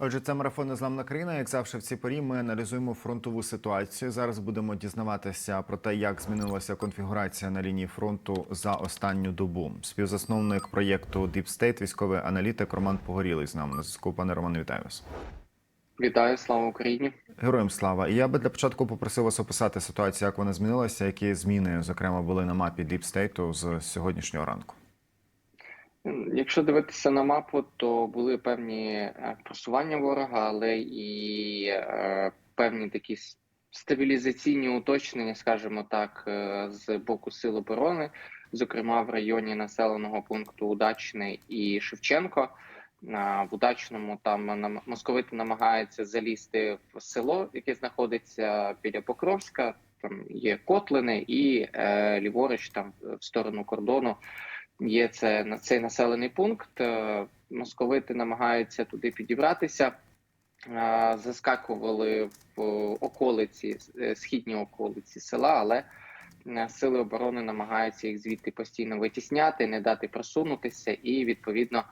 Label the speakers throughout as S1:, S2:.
S1: Отже, це марафон «Незламна країна. Як завжди, в цій порі ми аналізуємо фронтову ситуацію. Зараз будемо дізнаватися про те, як змінилася конфігурація на лінії фронту за останню добу. Співзасновник проєкту Deep State, військовий аналітик Роман Погорілий з нами на зв'язку. Пане Роман, вітаю вас.
S2: Вітаю, слава Україні.
S1: Героям слава. І я би для початку попросив вас описати ситуацію, як вона змінилася, які зміни, зокрема, були на мапі Deep State з сьогоднішнього ранку.
S2: Якщо дивитися на мапу, то були певні е, просування ворога, але і е, певні такі стабілізаційні уточнення, скажімо так, е, з боку сил оборони, зокрема в районі населеного пункту Удачне і Шевченко. На удачному там нам- московити намагаються залізти в село, яке знаходиться біля Покровська. Там є котлини, і е, ліворуч, там в сторону кордону, є це на цей населений пункт. Е, Московити намагаються туди підібратися, е, заскакували в околиці, е, східні околиці села, але сили оборони намагаються їх звідти постійно витісняти, не дати просунутися, і відповідно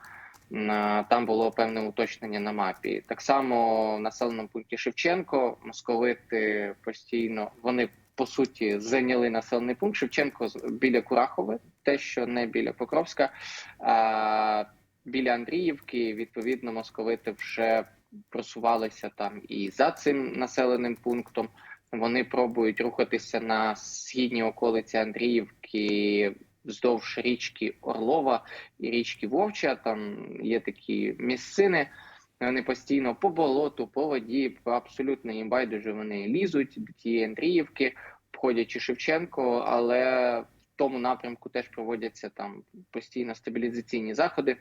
S2: там було певне уточнення на мапі. Так само в населеному пункті Шевченко московити постійно вони по суті зайняли населений пункт Шевченко біля Курахове, те, що не біля Покровська, а біля Андріївки. Відповідно, московити вже просувалися там і за цим населеним пунктом. Вони пробують рухатися на східній околиці Андріївки вздовж річки Орлова і річки Вовча. Там є такі місцини. Вони постійно по болоту, по воді, абсолютно їм байдуже вони лізуть до тієї Андріївки, обходячи Шевченко, але в тому напрямку теж проводяться там постійно стабілізаційні заходи,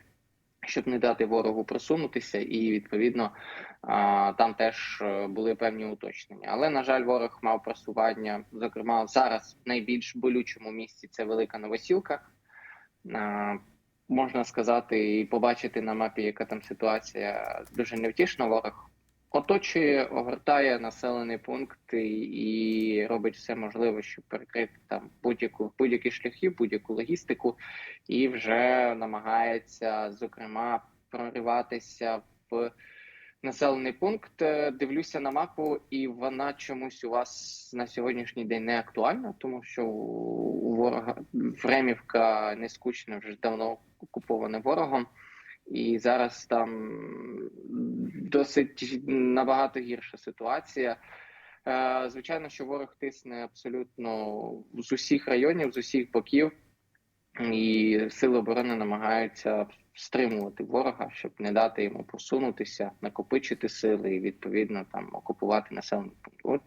S2: щоб не дати ворогу просунутися, і відповідно там теж е, були певні уточнення. Але на жаль, ворог мав просування. Зокрема, зараз в найбільш болючому місці це велика новосілка. Можна сказати і побачити на мапі, яка там ситуація дуже невтішна. Ворог оточує, огортає населений пункт і робить все можливе, щоб перекрити там будь-яку будь-які шляхи, будь-яку логістику, і вже намагається зокрема прориватися в населений пункт. Е, Дивлюся на мапу, і вона чомусь у вас на сьогоднішній день не актуальна, тому що у ворога Времівка не скучна вже давно окупована ворогом. І зараз там досить набагато гірша ситуація. Е, Звичайно, що ворог тисне абсолютно з усіх районів, з усіх боків, і сили оборони намагаються стримувати ворога, щоб не дати йому просунутися, накопичити сили і відповідно там окупувати населений пункт. От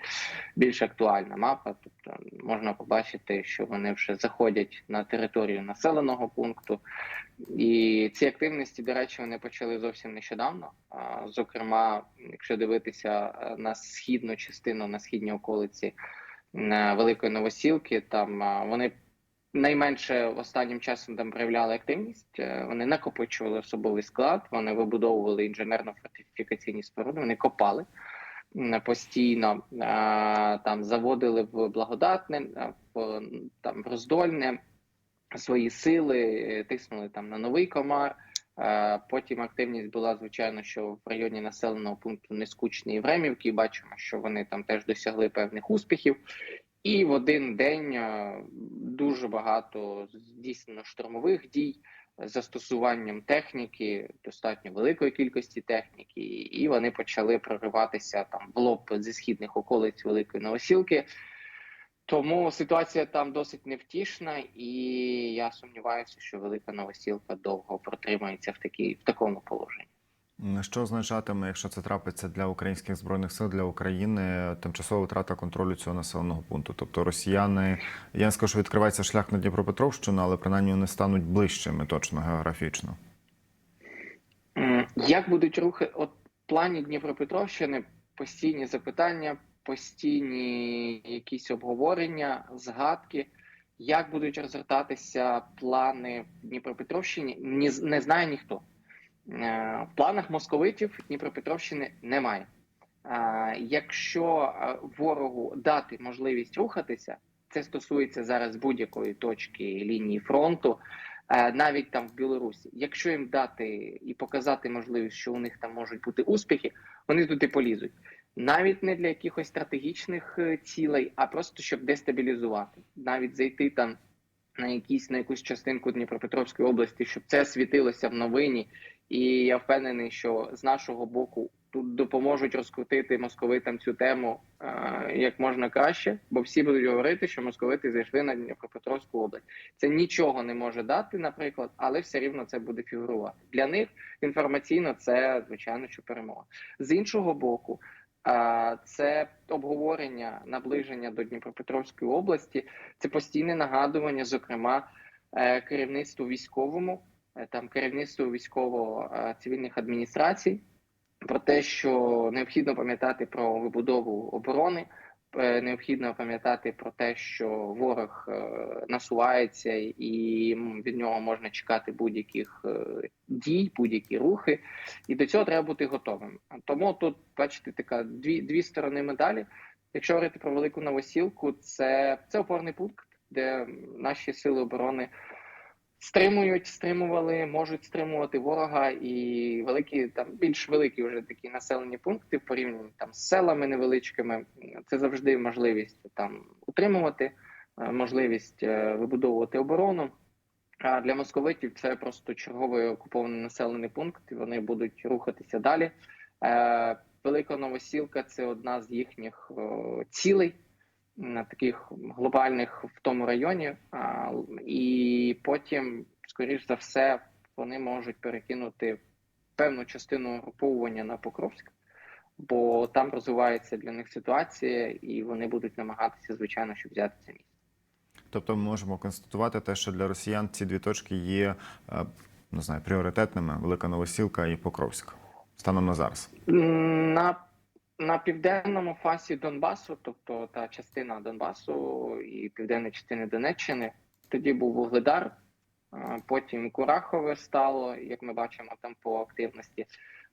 S2: більш актуальна мапа. Тобто можна побачити, що вони вже заходять на територію населеного пункту. І ці активності, до речі, вони почали зовсім нещодавно. Зокрема, якщо дивитися е, на східну частину, на східній околиці Великої Новосілки, там вони найменше останнім часом там проявляли активність. Е, Вони накопичували особовий склад, вони вибудовували інженерно-фортифікаційні споруди, вони копали постійно, там заводили в благодатне, в там роздольне свої сили, е, тиснули там на новий комар. Е, Потім активність була, звичайно, що в районі населеного пункту Нескучний Времівки. Бачимо, що вони там теж досягли певних успіхів. І в один день е, дуже багато здійснено штурмових дій застосуванням техніки, достатньо великої кількості техніки, і вони почали прориватися там в лоб зі східних околиць Великої Новосілки. Тому ситуація там досить невтішна, і я сумніваюся, що велика новосілка довго протримається в такій в такому положенні.
S1: Що означатиме, якщо це трапиться для українських збройних сил для України, тимчасова втрата контролю цього населеного пункту? Тобто росіяни, я не скажу, що відкривається шлях на Дніпропетровщину, але принаймні вони стануть ближчими точно географічно.
S2: Як будуть рухи? От плані Дніпропетровщини постійні запитання, постійні якісь обговорення, згадки. Як будуть розгортатися плани в Дніпропетровщині? Не знає ніхто. Е, В планах московитів Дніпропетровщини немає. Е, Якщо е, ворогу дати можливість рухатися, це стосується зараз будь-якої точки лінії фронту. навіть там в Білорусі. Якщо їм дати і показати можливість, що у них там можуть бути успіхи, вони туди полізуть. Навіть не для якихось стратегічних цілей, а просто щоб дестабілізувати, навіть зайти там на якісь на якусь частинку Дніпропетровської області, щоб це світилося в новині. І я впевнений, що з нашого боку тут допоможуть розкрутити московитам цю тему е, як можна краще, бо всі будуть говорити, що московити зайшли на Дніпропетровську область. Це нічого не може дати, наприклад, але все рівно це буде фігурувати. Для них інформаційно це звичайно що перемога. З іншого боку, е, це обговорення наближення до Дніпропетровської області, це постійне нагадування, зокрема, е, керівництву військовому, там керівництву військово-цивільних адміністрацій, про те, що необхідно пам'ятати про вибудову оборони. е, Необхідно пам'ятати про те, що ворог е, насувається, і від нього можна чекати будь-яких е, дій, будь-які рухи, і до цього треба бути готовим. Тому тут, бачите, така дві, дві сторони медалі. Якщо говорити про велику новосілку, це, це опорний пункт, де наші сили оборони стримують, стримували, можуть стримувати ворога і великі там більш великі вже такі населені пункти в порівнянні там з селами невеличкими. Це завжди можливість там утримувати, е, можливість е, вибудовувати оборону. А для московитів це просто черговий окупований населений пункт, і вони будуть рухатися далі. Е, Велика Новосілка це одна з їхніх цілей таких глобальних в тому районі, а, і потім, скоріш за все, вони можуть перекинути певну частину угруповування на Покровськ, бо там розвивається для них ситуація, і вони будуть намагатися, звичайно, щоб взяти це місце.
S1: Тобто ми можемо констатувати те, що для росіян ці дві точки є е, не знаю, пріоритетними Велика Новосілка і Покровськ станом на зараз.
S2: На, на південному фасі Донбасу, тобто та частина Донбасу і південної частини Донеччини, тоді був Вугледар, потім Курахове стало, як ми бачимо там по активності.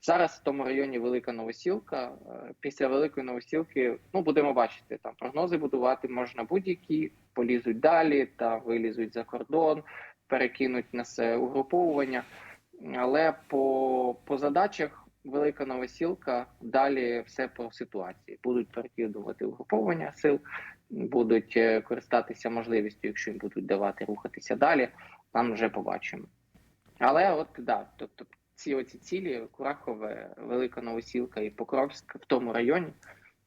S2: Зараз в тому районі Велика Новосілка. Е, Після Великої Новосілки, ну будемо бачити, там прогнози будувати можна будь-які, полізуть далі, та вилізуть за кордон, перекинуть на це угруповування. Але по, по задачах Велика Новосілка далі все по ситуації. Будуть перекидувати угруповання сил, будуть е, користатися можливістю, якщо їм будуть давати рухатися далі. Там вже побачимо. Але от да, тобто ці оці цілі Курахове, Велика Новосілка і Покровськ в тому районі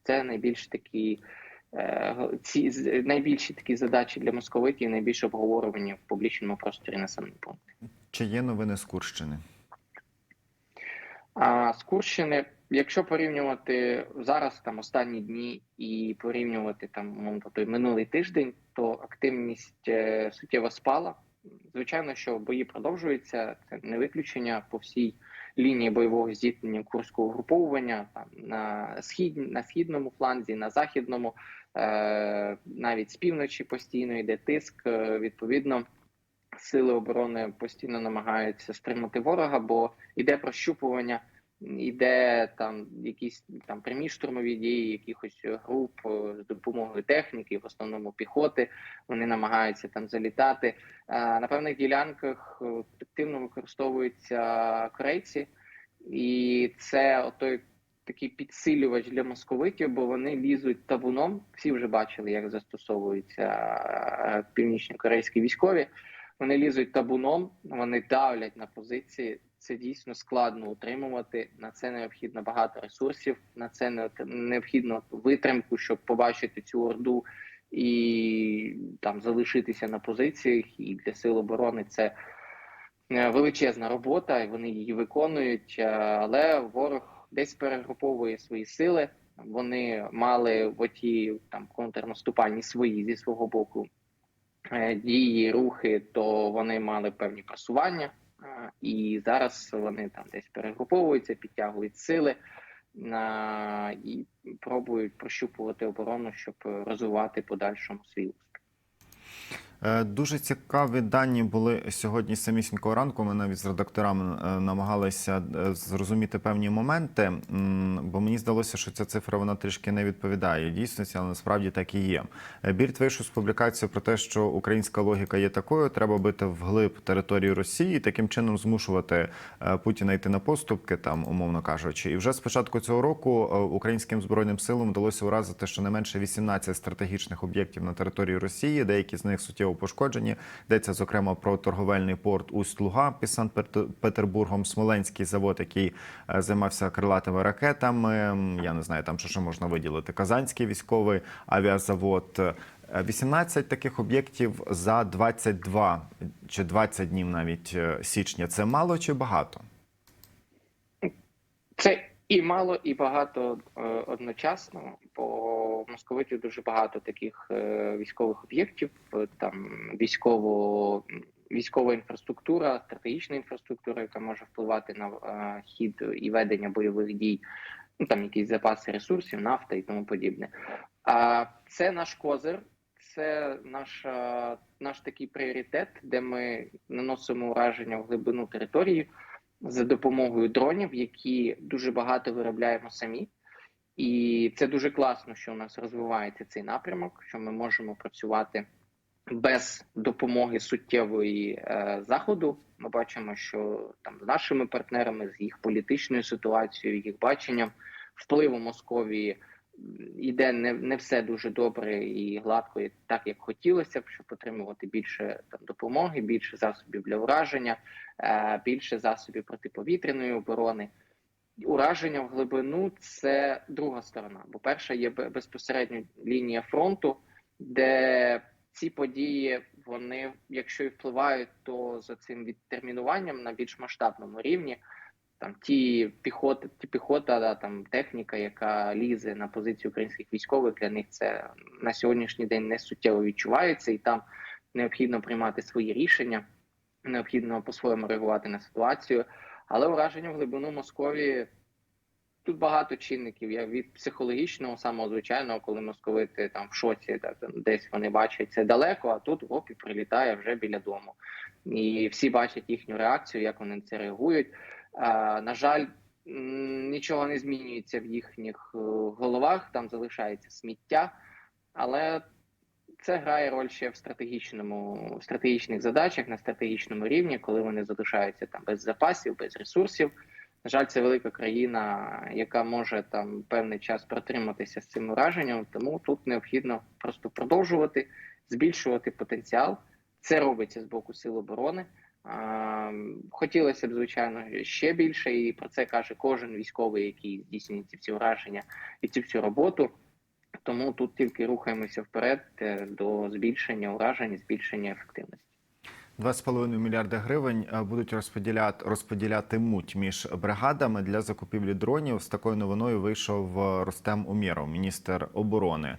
S2: це найбільш такі. е, Ці найбільші такі задачі для московитів, найбільш обговорювані в публічному просторі населених пунктів.
S1: Чи є новини з Курщини?
S2: А з Курщини, якщо порівнювати зараз там останні дні і порівнювати там той минулий тиждень, то активність е, суттєво спала. Звичайно, що бої продовжуються. Це не виключення по всій лінії бойового зіткнення курського угруповування там на схід на східному фланзі, на західному, е, навіть з півночі постійно йде тиск. Е, відповідно, сили оборони постійно намагаються стримати ворога, бо йде прощупування, йде там якісь там прямі штурмові дії, якихось груп е, з допомогою техніки, в основному піхоти. Вони намагаються там залітати. Е, На певних ділянках е, активно використовуються корейці, і це той такий підсилювач для московитів, бо вони лізуть табуном. Всі вже бачили, як застосовуються північно-корейські військові. Вони лізуть табуном, вони давлять на позиції. Це дійсно складно утримувати. На це необхідно багато ресурсів. На це не- необхідно витримку, щоб побачити цю орду і там залишитися на позиціях. І для сил оборони це е, величезна робота, і вони її виконують. Е, Але ворог десь перегруповує свої сили. Вони мали оті там контрнаступальні свої зі свого боку дії, рухи, то вони мали певні просування, е, і зараз вони там десь перегруповуються, підтягують сили е, і пробують прощупувати оборону, щоб розвивати подальшому свій успіх.
S1: Е, Дуже цікаві дані були сьогодні самісінького ранку. Ми навіть з редакторами е, намагалися е, зрозуміти певні моменти, бо мені здалося, що ця цифра вона трішки не відповідає дійсності, але насправді так і є. Бірт вийшов з публікацією про те, що українська логіка є такою: треба бити вглиб території Росії, таким чином змушувати Путіна йти на поступки, там умовно кажучи. І вже з початку цього року українським збройним силам вдалося уразити щонайменше 18 стратегічних об'єктів на території Росії. Деякі з них суттєво пошкоджені. Йдеться зокрема про торговельний порт Усть-Луга під Санкт-Петербургом, Смоленський завод, який е, займався крилатими ракетами. Я не знаю, там що ще можна виділити. Казанський військовий авіазавод. Е, 18 таких об'єктів за 22 чи 20 днів навіть е, січня. Це мало чи багато?
S2: Це і мало, і багато е, одночасно, в московиті дуже багато таких е, військових об'єктів, е, там військово, військова інфраструктура, стратегічна інфраструктура, яка може впливати на е, хід і ведення бойових дій, ну там якісь запаси ресурсів, нафта і тому подібне. А це наш козир, це наш, наш такий пріоритет, де ми наносимо ураження в глибину території за допомогою дронів, які дуже багато виробляємо самі. І це дуже класно, що у нас розвивається цей напрямок, що ми можемо працювати без допомоги суттєвої е, заходу. Ми бачимо, що там з нашими партнерами, з їх політичною ситуацією, їх баченням впливу Московії йде не, не все дуже добре і гладко, і так як хотілося б, щоб отримувати більше там допомоги, більше засобів для ураження, е, більше засобів протиповітряної оборони. Ураження в глибину це друга сторона. Бо перша є бе- безпосередньо лінія фронту, де ці події, вони, якщо і впливають, то за цим відтермінуванням на більш масштабному рівні. Там ті піхоти, ті піхота, да, там техніка, яка лізе на позицію українських військових, для них це на сьогоднішній день не суттєво відчувається, і там необхідно приймати свої рішення, необхідно по-своєму реагувати на ситуацію. Але ураження в глибину Московії тут багато чинників. Я від психологічного, самого звичайного, коли московити там в шоці, та, там, десь вони бачать це далеко, а тут оп, і прилітає вже біля дому. І всі бачать їхню реакцію, як вони на це реагують. А, на жаль, нічого не змінюється в їхніх е, головах, там залишається сміття, але це грає роль ще в стратегічному в стратегічних задачах на стратегічному рівні, коли вони залишаються там без запасів, без ресурсів. На жаль, це велика країна, яка може там певний час протриматися з цим ураженням. Тому тут необхідно просто продовжувати збільшувати потенціал. Це робиться з боку сил оборони. Хотілося б, звичайно, ще більше, і про це каже кожен військовий, який здійснює ці всі враження і цю всю роботу. Тому тут тільки рухаємося вперед е, до збільшення уражень, збільшення ефективності.
S1: 2,5 мільярди гривень е, будуть розподіляти розподілятимуть між бригадами для закупівлі дронів. З такою новиною вийшов е, Рустем Умєров, міністр оборони.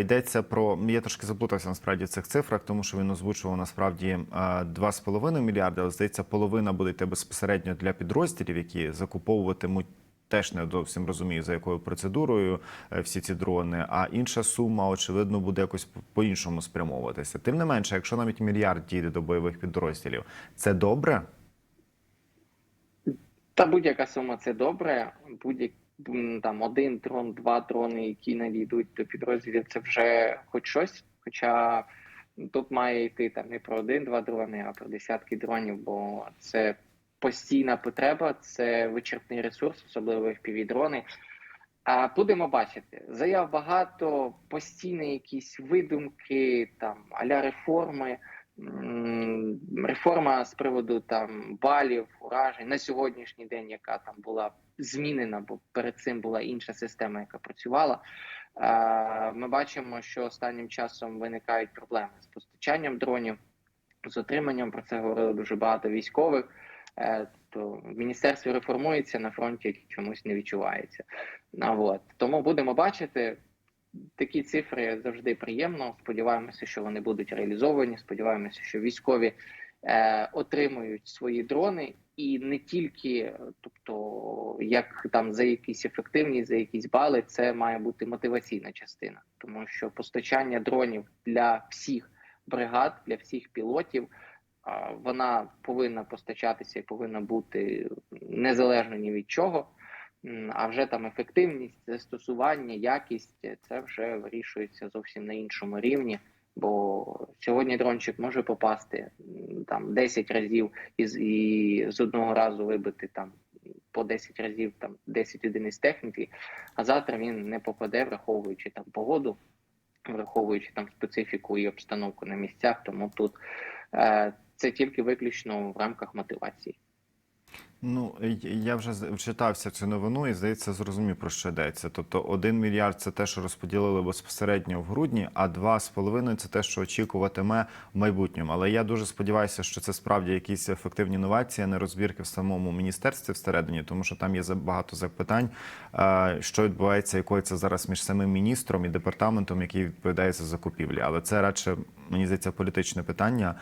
S1: Йдеться про я трошки заплутався насправді в цих цифрах, тому що він озвучував насправді е, 2,5 мільярди. Але здається, половина буде йти безпосередньо для підрозділів, які закуповуватимуть. Теж не зовсім розумію, за якою процедурою е, всі ці дрони. А інша сума, очевидно, буде якось по- по-іншому спрямовуватися. Тим не менше, якщо навіть мільярд дійде до бойових підрозділів, це добре.
S2: Та будь-яка сума це добре. Будь-як там один дрон, два дрони, які надійдуть до підрозділів, це вже хоч щось. Хоча тут має йти там не про один-два дрони, а про десятки дронів, бо це постійна потреба, це вичерпний ресурс, особливо FPV-дрони. А будемо бачити, заяв багато, постійні якісь видумки, там аля реформи. Реформа з приводу там балів, уражень на сьогоднішній день, яка там була змінена, бо перед цим була інша система, яка працювала. Ми бачимо, що останнім часом виникають проблеми з постачанням дронів, з отриманням. Про це говорили дуже багато військових. Е, То в міністерстві реформується на фронті чомусь не відчувається. А от тому будемо бачити такі цифри завжди приємно. Сподіваємося, що вони будуть реалізовані. Сподіваємося, що військові е, отримують свої дрони, і не тільки, е, тобто, як там за якісь ефективність, за якісь бали, це має бути мотиваційна частина, тому що постачання дронів для всіх бригад, для всіх пілотів. Вона повинна постачатися і повинна бути незалежно ні від чого. А вже там ефективність, застосування, якість це вже вирішується зовсім на іншому рівні. Бо сьогодні дрончик може попасти там 10 разів і, з- і з одного разу вибити там по 10 разів там 10 одиниць техніки, а завтра він не попаде, враховуючи там погоду, враховуючи там специфіку і обстановку на місцях. Тому тут е, це тільки виключно в рамках мотивації.
S1: Ну я вже вчитався цю новину і здається, зрозумів про що йдеться. Тобто, один мільярд це те, що розподілили безпосередньо в грудні, а два з половиною це те, що очікуватиме в майбутньому. Але я дуже сподіваюся, що це справді якісь ефективні новації, а не розбірки в самому міністерстві всередині, тому що там є багато запитань, е, що відбувається, якою це зараз між самим міністром і департаментом, який відповідає за закупівлі. Але це радше мені здається політичне питання.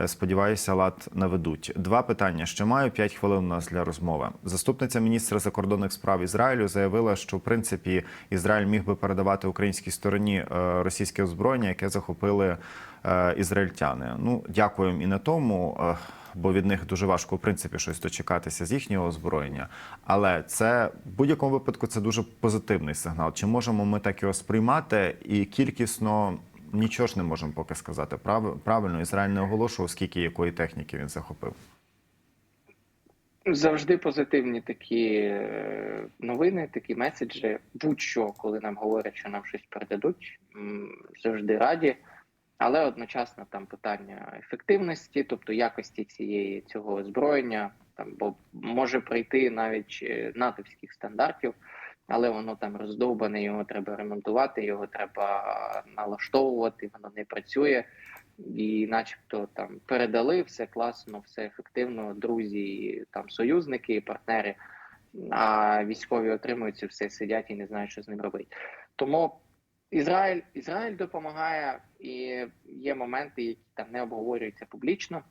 S1: Е, Сподіваюся, лад наведуть. Два питання. Ще маю 5 хвилин у нас для розмови. Заступниця міністра закордонних справ Ізраїлю заявила, що в принципі Ізраїль міг би передавати українській стороні е, російське озброєння, яке захопили е, ізраїльтяни. Ну дякуємо і на тому. Бо від них дуже важко в принципі щось дочекатися з їхнього озброєння, але це в будь-якому випадку це дуже позитивний сигнал. Чи можемо ми так його сприймати і кількісно Нічого ж не можемо поки сказати. Прав- Правильно, Ізраїль не оголошував, скільки якої техніки він захопив.
S2: Завжди позитивні такі е, новини, такі меседжі. Будь-що, коли нам говорять, що нам щось передадуть, завжди раді. Але одночасно там питання ефективності, тобто якості цієї цього озброєння, там бо може прийти навіть е, натовських стандартів, але воно там роздовбане, його треба ремонтувати, його треба налаштовувати, воно не працює. І, начебто, там передали все класно, все ефективно, друзі, там союзники, партнери. А військові отримують все, сидять і не знають, що з ним робити. Тому Ізраїль, Ізраїль допомагає, і є моменти, які там не обговорюються публічно.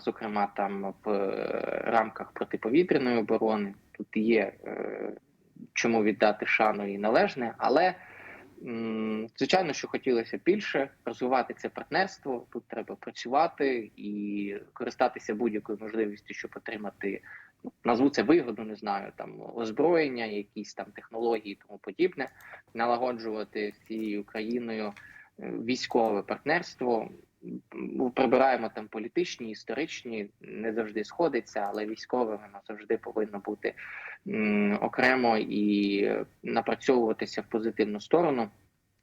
S2: Зокрема, там в е, рамках протиповітряної оборони тут є е, чому віддати шану і належне, але звичайно, що хотілося більше розвивати це партнерство. Тут треба працювати і користатися будь-якою можливістю, щоб отримати ну, назву це вигоду, не знаю, там озброєння, якісь там технології, тому подібне, налагоджувати з цією країною е, військове партнерство. Прибираємо там політичні, історичні, не завжди сходиться, але військове воно завжди повинно бути окремо і напрацьовуватися в позитивну сторону.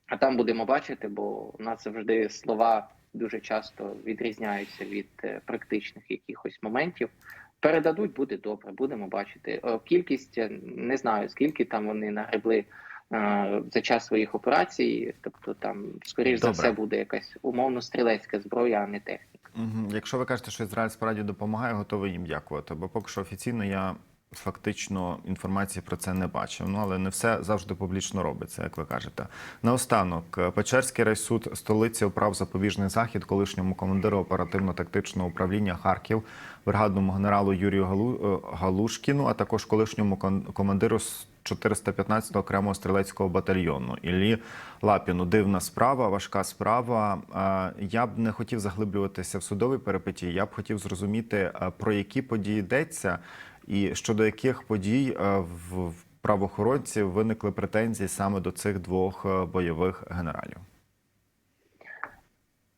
S2: А там будемо бачити, бо у нас завжди слова дуже часто відрізняються від е, практичних якихось моментів. Передадуть, буде добре, будемо бачити. Е, Кількість е, не знаю, скільки там вони нагребли за час своїх операцій. Тобто, там, скоріш за все, буде якась умовно стрілецька зброя, а не техніка.
S1: Угу. Якщо ви кажете, що Ізраїль справді допомагає, готовий їм дякувати. Бо поки що офіційно я фактично інформації про це не бачив. Ну але не все завжди публічно робиться, як ви кажете. Наостанок, е, Печерський райсуд столиці обрав запобіжний захід колишньому командиру оперативно-тактичного управління Харків, бригадному генералу Юрію е, Галушкіну, а також колишньому командиру з 415-го окремого стрілецького батальйону Іллі Лапіну. Дивна справа, важка справа. Я б не хотів заглиблюватися в судові перипетії. Я б хотів зрозуміти, е, про які події йдеться, і щодо яких подій е, в в правоохоронців виникли претензії саме до цих двох е, бойових генералів.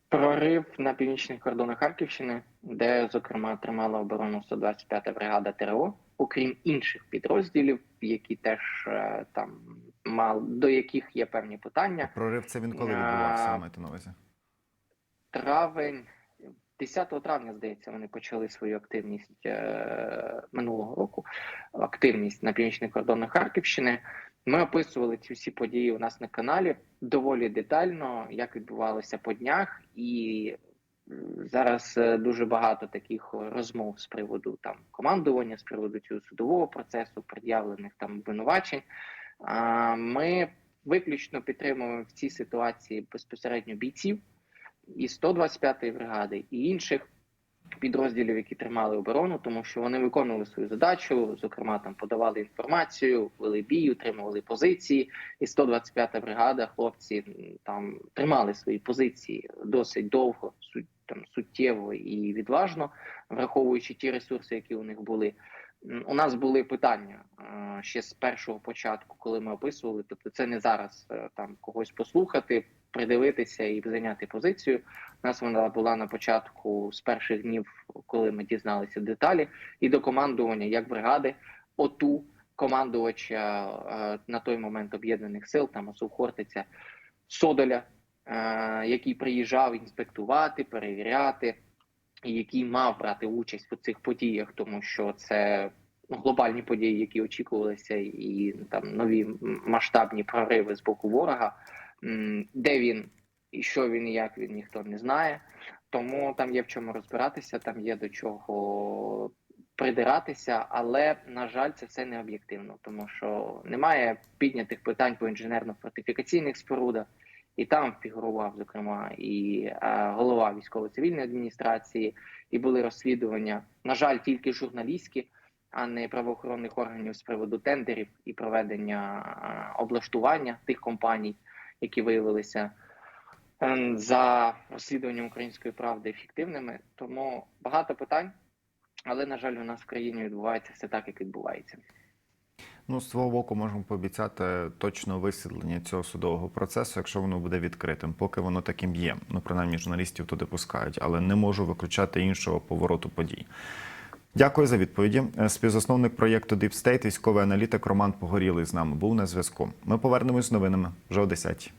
S2: Прорив на північних кордонах Харківщини, де, зокрема, тримала оборону 125-та бригада ТРО, окрім інших підрозділів, які теж е, там мал до яких є певні питання.
S1: Прорив це він коли
S2: А,
S1: відбувався, маєте на увазі?
S2: Травень, 10 травня, здається, вони почали свою активність е, минулого року. Активність на північних кордонах Харківщини. Ми описували ці всі події у нас на каналі доволі детально, як відбувалося по днях, і зараз е, дуже багато таких розмов з приводу там командування, з приводу цього судового процесу, пред'явлених там обвинувачень. А, Ми виключно підтримуємо в цій ситуації безпосередньо бійців і 125-ї бригади, і інших підрозділів, які тримали оборону, тому що вони виконували свою задачу. Зокрема, там подавали інформацію, вели бій, утримували позиції. І 125-та бригада, хлопці там тримали свої позиції досить довго, там суттєво і відважно, враховуючи ті ресурси, які у них були. У нас були питання е, ще з першого початку, коли ми описували. Тобто, це не зараз е, там когось послухати, придивитися і зайняти позицію. У нас вона була на початку з перших днів, коли ми дізналися деталі, і до командування як бригади, ОТУ, командувача е, на той момент об'єднаних сил, там Хортиця, Содоля, е, який приїжджав інспектувати, перевіряти, і який мав брати участь у цих подіях, тому що це глобальні події, які очікувалися, і там нові масштабні прориви з боку ворога. Де він і що він і як він ніхто не знає. Тому там є в чому розбиратися, там є до чого придиратися, але на жаль, це все не об'єктивно, тому що немає піднятих питань по інженерно-фортифікаційних спорудах, і там фігурував зокрема і е, голова військово-цивільної адміністрації, і були розслідування. На жаль, тільки журналістські, а не правоохоронних органів з приводу тендерів і проведення е, облаштування тих компаній, які виявилися е, за розслідуванням української правди ефективними. Тому багато питань, але на жаль, у нас в країні відбувається все так, як відбувається.
S1: Ну, з свого боку, можемо пообіцяти точно висвітлення цього судового процесу, якщо воно буде відкритим, поки воно таким є. Ну, принаймні, журналістів туди пускають, але не можу виключати іншого повороту подій. Дякую за відповіді. Е, Співзасновник проєкту Deep State, військовий аналітик Роман Погорілий з нами був на зв'язку. Ми повернемось з новинами вже о 10